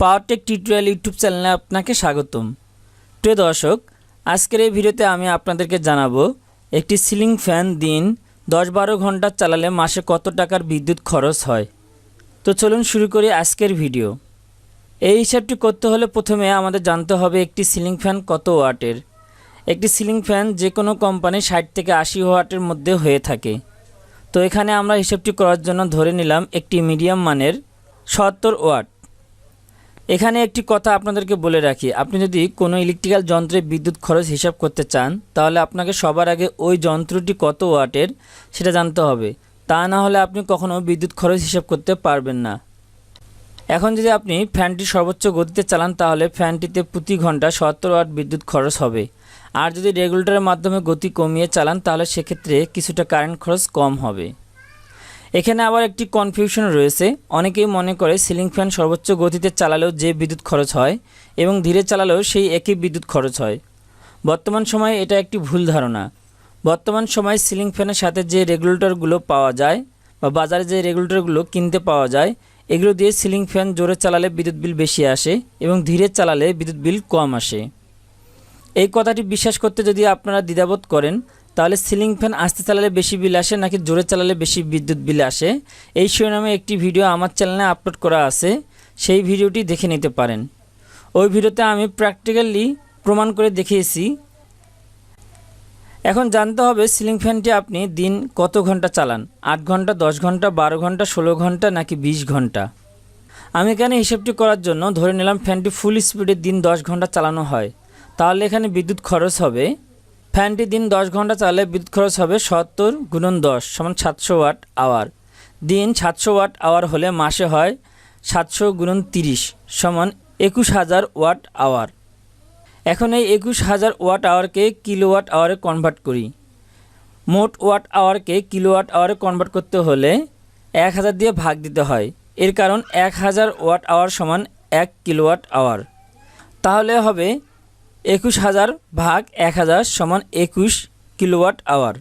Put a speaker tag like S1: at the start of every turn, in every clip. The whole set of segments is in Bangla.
S1: পাওয়ারটেক টিউটোরিয়াল ইউটিউব চ্যানেলে আপনাকে স্বাগতম। প্রিয় দর্শক, আজকের এই ভিডিওতে আমি আপনাদেরকে জানাব, একটি সিলিং ফ্যান দিন দশ বারো ঘণ্টা চালালে মাসে কত টাকার বিদ্যুৎ খরচ হয়? তো চলুন শুরু করি আজকের ভিডিও। এই হিসাবটি করতে হলে প্রথমে আমাদের জানতে হবে একটি সিলিং ফ্যান কত ওয়াটের। একটি সিলিং ফ্যান যে কোনো কোম্পানি ষাট থেকে আশি ওয়াটের মধ্যে হয়ে থাকে। তো এখানে আমরা হিসাবটি করার জন্য ধরে নিলাম একটি মিডিয়াম মানের সত্তর ওয়াট। এখানে একটি কথা আপনাদেরকে বলে রাখি। আপনি যদি কোনো ইলেকট্রিক্যাল যন্ত্রে বিদ্যুৎ খরচ হিসাব করতে চান, তাহলে আপনাকে সবার আগে ওই যন্ত্রটি কত ওয়াটের সেটা জানতে হবে। তা না হলে আপনি কখনো বিদ্যুৎ খরচ হিসাব করতে পারবেন না। এখন যদি আপনি ফ্যানটি সর্বোচ্চ গতিতে চালান, তাহলে ফ্যানটিতে প্রতি ঘণ্টা সত্তর ওয়াট বিদ্যুৎ খরচ হবে। আর যদি রেগুলেটরের মাধ্যমে গতি কমিয়ে চালান, তাহলে সেক্ষেত্রে কিছুটা কারেন্ট খরচ কম হবে। এখানে আবার একটি কনফিউশন রয়েছে। অনেকেই মনে করে সিলিং ফ্যান সর্বোচ্চ গতিতে চালালেও যে বিদ্যুৎ খরচ হয় এবং ধীরে চালালেও সেই একই বিদ্যুৎ খরচ হয়। বর্তমান সময়ে এটা একটি ভুল ধারণা। বর্তমান সময়ে সিলিং ফ্যানের সাথে যে রেগুলেটরগুলো পাওয়া যায় বা বাজারে যে রেগুলেটরগুলো কিনতে পাওয়া যায়, এগুলো দিয়ে সিলিং ফ্যান জোরে চালালে বিদ্যুৎ বিল বেশি আসে এবং ধীরে চালালে বিদ্যুৎ বিল কম আসে। এই কথাটি বিশ্বাস করতে যদি আপনারা দ্বিধাবোধ করেন তাহলে সিলিং ফ্যান আস্তে চালালে বেশি বিল আসে নাকি জোরে চালালে বেশি বিদ্যুৎ বিল আসে? এই শিরোনামে একটি ভিডিও আমার চ্যানেলে আপলোড করা আছে, সেই ভিডিওটি দেখে নিতে পারেন। ওই ভিডিওতে আমি প্র্যাকটিক্যালি প্রমাণ করে দেখিয়েছি। এখন জানতে হবে সিলিং ফ্যানটি আপনি দিন কত ঘণ্টা চালান? আট ঘণ্টা, দশ ঘণ্টা, বারো ঘণ্টা, ষোলো ঘণ্টা নাকি বিশ ঘণ্টা? আমি এখানে হিসেবটি করার জন্য ধরে নিলাম ফ্যানটি ফুল স্পিডে দিন দশ ঘণ্টা চালানো হয়। তাহলে এখানে বিদ্যুৎ খরচ হবে ফ্যানটি দিন দশ ঘণ্টা চালালে বিদ্যুৎ খরচ হবে সত্তর গুণন দশ সমান সাতশো ওয়াট আওয়ার। দিন সাতশো ওয়াট আওয়ার হলে মাসে হয় সাতশো গুণন তিরিশ সমান একুশ হাজার ওয়াট আওয়ার। এখন এই একুশ হাজার ওয়াট আওয়ারকে কিলোওয়াট আওয়ারে কনভার্ট করি। মোট ওয়াট আওয়ারকে কিলোওয়াট আওয়ারে কনভার্ট করতে হলে এক হাজার দিয়ে ভাগ দিতে হয়। এর কারণ এক হাজার ওয়াট আওয়ার সমান এক কিলোওয়াট আওয়ার। তাহলে হবে একুশ হাজার ভাগ এক হাজার সমান একুশ কিলোওয়াট আওয়ার।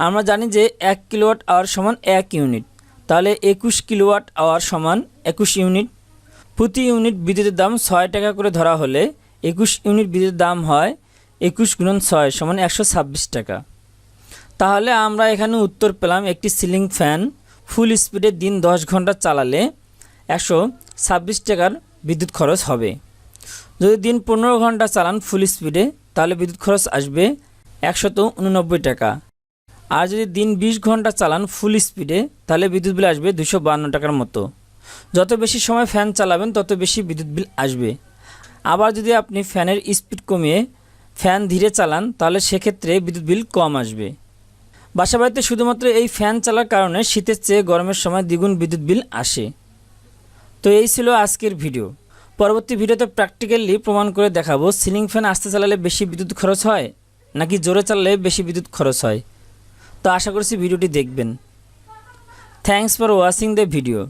S1: আমরা জানি যে এক কিলোওয়াট আওয়ার সমান এক ইউনিট। তাহলে একুশ কিলোওয়াট আওয়ার সমান একুশ ইউনিট। প্রতি ইউনিট বিদ্যুতের দাম ছয় টাকা করে ধরা হলে একুশ ইউনিট বিদ্যুতের দাম হয় একুশ গুণন ছয় সমান একশো ছাব্বিশ টাকা। তাহলে আমরা এখানে উত্তর পেলাম একটি সিলিং ফ্যান ফুল স্পিডে দিন দশ ঘণ্টা চালালে একশো ছাব্বিশ টাকার বিদ্যুৎ খরচ হবে। যদি দিন পনেরো ঘণ্টা চালান ফুল স্পিডে তাহলে বিদ্যুৎ খরচ আসবে একশত উননব্বই টাকা। আর যদি দিন বিশ ঘণ্টা চালান ফুল স্পিডে তাহলে বিদ্যুৎ বিল আসবে দুশো বান্ন টাকার মতো। যত বেশি সময় ফ্যান চালাবেন, তত বেশি বিদ্যুৎ বিল আসবে। আবার যদি আপনি ফ্যানের স্পিড কমিয়ে ফ্যান ধীরে চালান, তাহলে সেক্ষেত্রে বিদ্যুৎ বিল কম আসবে। বাসাবাড়িতে শুধুমাত্র এই ফ্যান চালার কারণে শীতের চেয়ে গরমের সময় দ্বিগুণ বিদ্যুৎ বিল আসে। তো এই ছিল আজকের ভিডিও পরবর্তী ভিডিওতে প্র্যাকটিক্যালি প্রমাণ করে দেখাবো সিলিং ফ্যান আস্তে চালালে বেশি বিদ্যুৎ খরচ হয়, নাকি জোরে চালালে বেশি বিদ্যুৎ খরচ হয়? তো আশা করছি ভিডিওটি দেখবেন। Thanks for watching the video